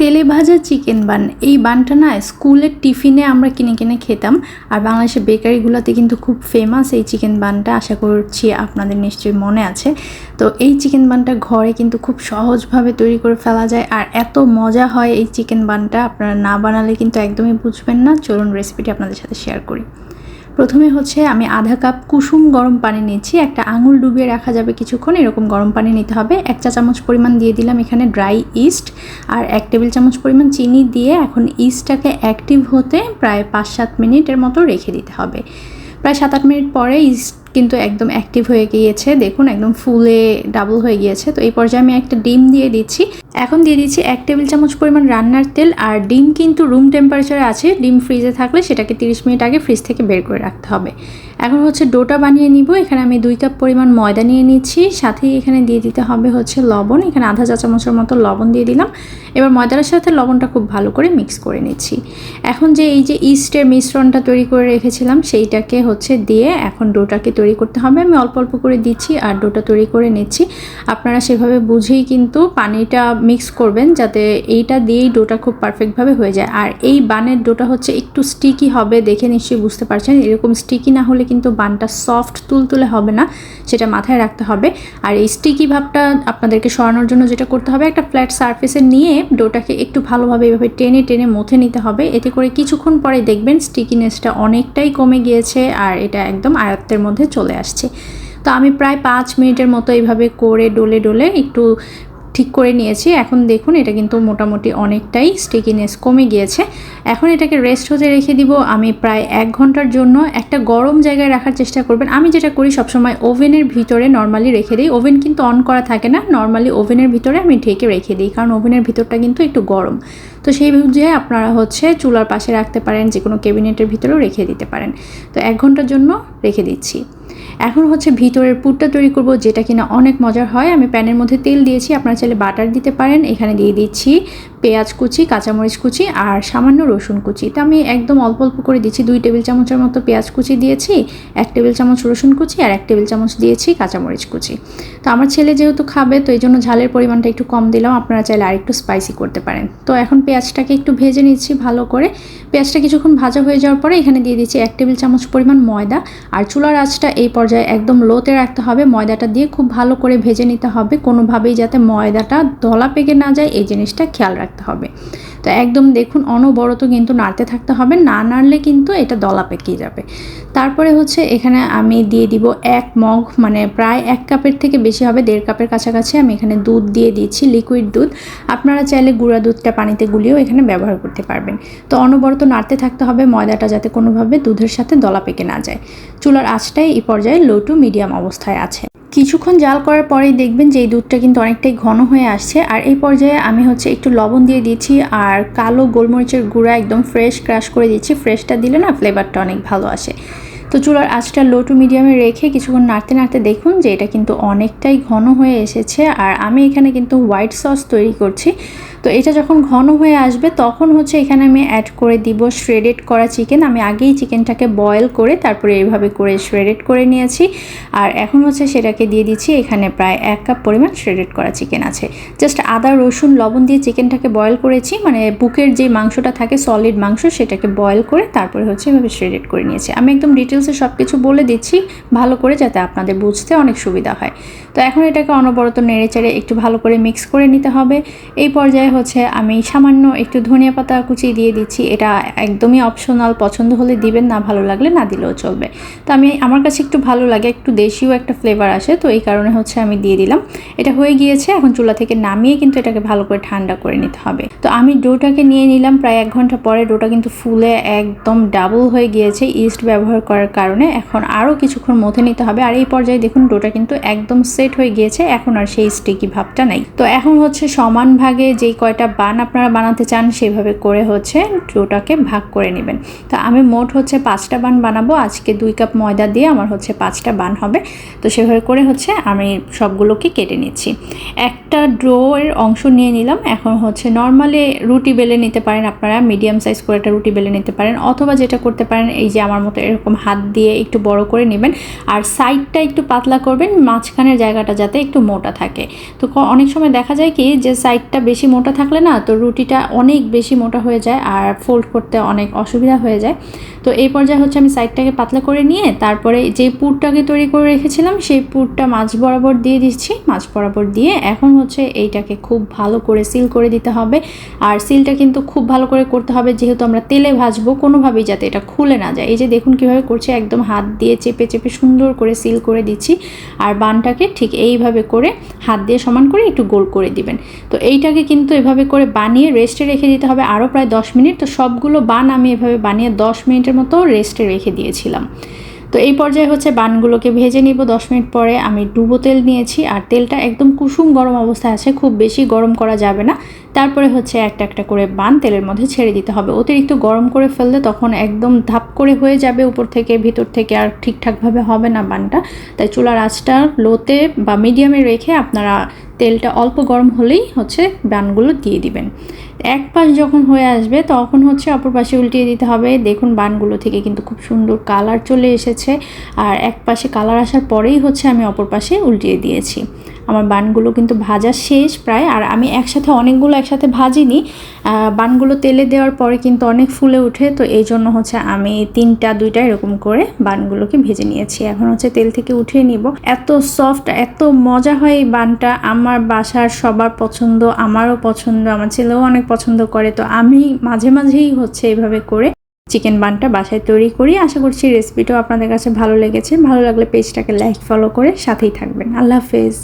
তেলে ভাজা chicken bun, এই বানটা না স্কুলের টিফিনে আমরা কিনে কিনে খেতাম। আর বাংলাদেশের বেকারিগুলোতে কিন্তু খুব ফেমাস এই চিকেন বানটা, আশা করছি আপনাদের নিশ্চয়ই মনে আছে। তো এই চিকেন বানটা ঘরে কিন্তু খুব সহজভাবে তৈরি করে ফেলা যায়। আর এত মজা হয় এই চিকেন বানটা, আপনারা না বানালে কিন্তু একদমই বুঝবেন না। চলুন রেসিপিটি আপনাদের সাথে শেয়ার করি। প্রথমে হচ্ছে আমি আধা কাপ কুসুম গরম পানি নিয়েছি, একটা আঙুল ডুবিয়ে রাখা যাবে কিছুক্ষণ, এরকম গরম পানি নিতে হবে। এক চা চামচ পরিমাণ দিয়ে দিলাম এখানে ড্রাই ইস্ট আর এক টেবিল চামচ পরিমাণ চিনি দিয়ে এখন ইস্টটাকে অ্যাক্টিভ হতে প্রায় পাঁচ সাত মিনিটের মতো রেখে দিতে হবে। প্রায় সাত আট মিনিট পরে ইস্ট কিন্তু একদম অ্যাক্টিভ হয়ে গিয়েছে। দেখুন, একদম ফুলে ডাবল হয়ে গিয়েছে। তো এই পর্যায়ে আমি একটা ডিম দিয়ে দিচ্ছি। এখন দিয়ে দিচ্ছি এক টেবিল চামচ পরিমাণ রান্নার তেল। আর ডিম কিন্তু রুম টেম্পারেচারে আছে। ডিম ফ্রিজে থাকলে সেটাকে তিরিশ মিনিট আগে ফ্রিজ থেকে বের করে রাখতে হবে। এখন হচ্ছে ডোটা বানিয়ে নিব। এখানে আমি দুই কাপ পরিমাণ ময়দা নিয়ে নিচ্ছি। সাথেই এখানে দিয়ে দিতে হবে হচ্ছে লবণ। এখানে আধা চা চামচের মতো লবণ দিয়ে দিলাম। এবার ময়দার সাথে লবণটা খুব ভালো করে মিক্স করে নিচ্ছি। এখন যে এই যে ইস্টের মিশ্রণটা তৈরি করে রেখেছিলাম, সেইটাকে হচ্ছে দিয়ে এখন ডোটাকে তৈরি করতে হবে। আমি অল্প অল্প করে দিচ্ছি আর ডোটা তৈরি করে নিচ্ছি। আপনারা সেভাবে বুঝেই কিন্তু পানিটা মিক্স করবেন যাতে এইটা দিয়েই ডোটা খুব পারফেক্টভাবে হয়ে যায়। আর এই বানের ডোটা হচ্ছে একটু স্টিকি হবে দেখে নিশ্চয়ই বুঝতে পারছেন। এরকম স্টিকি না হলে কিন্তু বানটা সফট তুলতুলে হবে না, সেটা মাথায় রাখতে হবে। আর এই স্টিকি ভাবটা আপনাদেরকে সরানোর জন্য যেটা করতে হবে, একটা ফ্ল্যাট সারফেসে নিয়ে ডোটাকে একটু ভালোভাবে এভাবে টেনে টেনে মথে নিতে হবে। এতে করে কিছুক্ষণ পরে দেখবেন স্টিকিনেসটা অনেকটাই কমে গিয়েছে আর এটা একদম আয়ত্তের মধ্যে চলে আসছে। তো আমি প্রায় পাঁচ মিনিটের মতো এইভাবে করে ডলে ডলে একটু ঠিক করে নিয়েছি। এখন দেখুন, এটা কিন্তু মোটামুটি অনেকটাই স্টিকিনেস কমে গিয়েছে। এখন এটাকে রেস্ট হতে রেখে দিব। আমি প্রায় এক ঘণ্টার জন্য একটা গরম জায়গায় রাখার চেষ্টা করবেন। আমি যেটা করি সবসময় ওভেনের ভিতরে নর্মালি রেখে দিই। ওভেন কিন্তু অন করা থাকে না। নর্মালি ওভেনের ভিতরে আমি ঢেকে রেখে দিই। কারণ ওভেনের ভিতরটা কিন্তু একটু গরম। তো সেই বুঝে আপনারা হচ্ছে চুলার পাশে রাখতে পারেন যে কোনো ক্যাবিনেটের ভিতরেও রেখে দিতে পারেন। তো এক ঘণ্টার জন্য রেখে দিচ্ছি। এখন হচ্ছে ভিতরের পুরটা তৈরি করব, যেটা কিনা অনেক মজার হয়। আমি প্যানের মধ্যে তেল দিয়েছি, আপনারা চাইলে বাটার দিতে পারেন। এখানে দিয়ে দিচ্ছি পেঁয়াজ কুচি, কাঁচামরিচ কুচি আর সামান্য রসুন কুচি। তো আমি একদম অল্প অল্প করে দিচ্ছি। দুই টেবিল চামচের মতো পেঁয়াজ কুচি দিয়েছি, এক টেবিল চামচ রসুন কুচি আর এক টেবিল চামচ দিয়েছি কাঁচামরিচ কুচি। তো আমার ছেলে যেহেতু খাবে, তো এই জন্য ঝালের পরিমাণটা একটু কম দিলাম। আপনারা চাইলে আরেকটু স্পাইসি করতে পারেন। তো এখন পেঁয়াজটাকে একটু ভেজে নিচ্ছি ভালো করে। পেঁয়াজটা কিছুক্ষণ ভাজা হয়ে যাওয়ার পরে এখানে দিয়ে দিচ্ছি এক টেবিল চামচ পরিমাণ ময়দা। আর চুলার আঁচটা এই পর্যায়ে একদম লোতে রাখতে হবে। ময়দাটা দিয়ে খুব ভালো করে ভেজে নিতে হবে। কোনোভাবেই যাতে ময়দাটা দলা পেকে না যায়, এই জিনিসটা খেয়াল রাখতে হবে। তো একদম দেখুন, অনবরত কিন্তু নাড়তে থাকতে হবে। না নাড়লে কিন্তু এটা দলা পেকে যাবে। তারপরে হচ্ছে এখানে আমি দিয়ে দিব এক মগ মানে প্রায় এক কাপের থেকে বেশি হবে, দেড় কাপের কাছাকাছি আমি এখানে দুধ দিয়ে দিচ্ছি লিকুইড দুধ। আপনারা চাইলে গুঁড়া দুধটা পানিতে গুলিয়েও এখানে ব্যবহার করতে পারবেন। তো অনবরত নাড়তে থাকতে হবে, ময়দাটা যাতে কোনোভাবে দুধের সাথে দলা পেকে না যায়। চুলার আঁচটাই এই পর্যায়ে লো টু মিডিয়াম অবস্থায় আছে। কিছুক্ষণ জাল করার পরেই দেখবেন যে এই দুধটা কিন্তু অনেকটাই ঘন হয়ে আসছে। আর এই পর্যায়ে আমি হচ্ছে একটু লবণ দিয়ে দিচ্ছি আর কালো গোলমরিচের গুঁড়া একদম ফ্রেশ ক্রাশ করে দিচ্ছি। ফ্রেশটা দিলে না ফ্লেভারটা অনেক ভালো আসে। তো চুলার আঁচটা লো টু মিডিয়ামে রেখে কিছুক্ষণ নাড়তে নাড়তে দেখুন যে এটা কিন্তু অনেকটাই ঘন হয়ে এসেছে। আর আমি এখানে কিন্তু হোয়াইট সস তৈরি করছি। তো এটা যখন ঘন হয়ে আসবে, তখন হচ্ছে এখানে আমি অ্যাড করে দিব শ্রেডেড করা চিকেন আমি আগেই চিকেনটাকে বয়েল করে তারপরে এইভাবে করে শ্রেডেড করে নিয়েছি। আর এখন হচ্ছে সেটাকে দিয়ে দিচ্ছি, এখানে প্রায় এক কাপ পরিমাণ শ্রেডেড করা চিকেন আছে। জাস্ট আদা, রসুন, লবণ দিয়ে চিকেনটাকে বয়েল করেছি মানে বুকের যে মাংসটা থাকে সলিড মাংস, সেটাকে বয়েল করে তারপরে হচ্ছে এভাবে শ্রেডেড করে নিয়েছি। আমি একদম ডিটেলসে সব কিছু বলে দিচ্ছি, ভালো করে যাতে আপনাদের বুঝতে অনেক সুবিধা হয়। তো এখন এটাকে অনবরত নেড়ে চেড়ে একটু ভালো করে মিক্স করে নিতে হবে। এই পর্যায়ে হচ্ছে আমি সামান্য একটু ধনিয়া পাতা কুচি দিয়ে দিচ্ছি। এটা একদমই অপশনাল পছন্দ হলে দিবেন, না ভালো লাগলে না দিলেও চলবে। তো আমি, আমার কাছে একটু ভালো লাগে, একটু দেশীয় একটা ফ্লেভার আসে, তো এই কারণে হচ্ছে আমি দিয়ে দিলাম। এটা হয়ে গিয়েছে, এখন চুলা থেকে নামিয়ে কিন্তু এটাকে ভালো করে ঠান্ডা করে নিতে হবে। তো আমি ডোটাকে নিয়ে নিলাম, প্রায় এক ঘণ্টা পরে ডোটা কিন্তু ফুলে একদম ডাবল হয়ে গিয়েছে ইস্ট ব্যবহার করার কারণে। এখন আরও কিছুক্ষণ মথে নিতে হবে, আর এই পর্যায়ে দেখুন ডোটা কিন্তু একদম সেট হয়ে গিয়েছে, এখন আর সেই স্টিকি ভাবটা নাই। তো এখন হচ্ছে সমান ভাগে যেই কয়টা বান আপনারা বানাতে চান সেভাবে করে হচ্ছে ডোটাকে ভাগ করে নেবেন। তো আমি মোট হচ্ছে পাঁচটা বান বানাবো। আজকে দুই কাপ ময়দা দিয়ে আমার হচ্ছে পাঁচটা বান হবে। তো সেভাবে করে হচ্ছে আমি সবগুলোকে কেটে নিচ্ছি। একটা ড্রো এর অংশ নিয়ে নিলাম। এখন হচ্ছে নর্মালি রুটি বেলে নিতে পারেন আপনারা, মিডিয়াম সাইজ করে একটা রুটি বেলে নিতে পারেন, অথবা যেটা করতে পারেন, এই যে আমার মতো এরকম হাত দিয়ে একটু বড় করে নেবেন। আর সাইডটা একটু পাতলা করবেন, মাঝখানের জায়গাটা যাতে একটু মোটা থাকে। তো অনেক সময় দেখা যায় কি যে সাইডটা বেশি মোটা মোটা থাকলে না তো রুটিটা অনেক বেশি মোটা হয়ে যায় আর ফোল্ড করতে অনেক অসুবিধা হয়ে যায়। তো এই পর্যায়ে হচ্ছে আমি সাইডটাকে পাতলা করে নিয়ে তারপরে যে পুরটাকে তৈরি করে রেখেছিলাম সেই পুরটা মাছ বরাবর দিয়ে দিচ্ছি। মাছ বরাবর দিয়ে এখন হচ্ছে এইটাকে খুব ভালো করে সিল করে দিতে হবে। আর সিলটা কিন্তু খুব ভালো করে করতে হবে যেহেতু আমরা তেলে ভাজবো, কোনোভাবেই যাতে এটা খুলে না যায়। এই যে দেখুন কীভাবে করছি, একদম হাত দিয়ে চেপে চেপে সুন্দর করে সিল করে দিচ্ছি। আর বানটাকে ঠিক এইভাবে করে হাত দিয়ে সমান করে একটু গোল করে দিবেন। তো এইটাকে কিন্তু এভাবে করে বানিয়ে রেস্টে রেখে দিতে হবে আরও প্রায় দশ মিনিট। তো সবগুলো বান আমি এভাবে বানিয়ে দশ মিনিটের মতো রেস্টে রেখে দিয়েছিলাম। তো এই পর্যায়ে হচ্ছে বানগুলোকে ভেজে নিব। দশ মিনিট পরে আমি ডুবো তেল নিয়েছি আর তেলটা একদম কুসুম গরম অবস্থায় আছে, খুব বেশি গরম করা যাবে না। তারপরে হচ্ছে একটা একটা করে বান তেলের মধ্যে ছেড়ে দিতে হবে। অতিরিক্ত গরম করে ফেললে তখন একদম ধাপ করে হয়ে যাবে উপর থেকে, ভিতর থেকে আর ঠিকঠাকভাবে হবে না বানটা। তাই চুলার আঁচটা লোতে বা মিডিয়ামে রেখে আপনারা তেলটা অল্প গরম হলেই হচ্ছে বানগুলো দিয়ে দিবেন। এক পাশ যখন হয়ে আসবে তখন হচ্ছে অপর পাশে উল্টিয়ে দিতে হবে। দেখুন বানগুলো থেকে কিন্তু খুব সুন্দর কালার চলে এসেছে। আর এক পাশে কালার আসার পরেই হচ্ছে আমি অপর পাশে উল্টিয়ে দিয়েছি। আমার বানগুলো কিন্তু ভাজা শেষ প্রায়, আর আমি একসাথে অনেকগুলো একসাথে ভাজিনি। বানগুলো তেলে দেওয়ার পরে কিন্তু অনেক ফুলে ওঠে, তো এই জন্য হচ্ছে আমি তিনটা, দুইটা এরকম করে বানগুলোকে ভেজে নিয়েছি। এখন হচ্ছে তেল থেকে উঠিয়ে নিব। এত সফট এত মজা হয় এই বানটা। আমার বাসার সবার পছন্দ, আমারও পছন্দ, আমার ছেলেও অনেক পছন্দ করে, তো আমি মাঝে মাঝেই হচ্ছে এইভাবে করে চিকেন বানটা বাসায় তৈরি করি। আশা করছি রেসিপিটাও আপনাদের কাছে ভালো লেগেছে। ভালো লাগলে পেজটাকে লাইক ফলো করে সাথেই থাকবেন। আল্লাহ হাফেজ।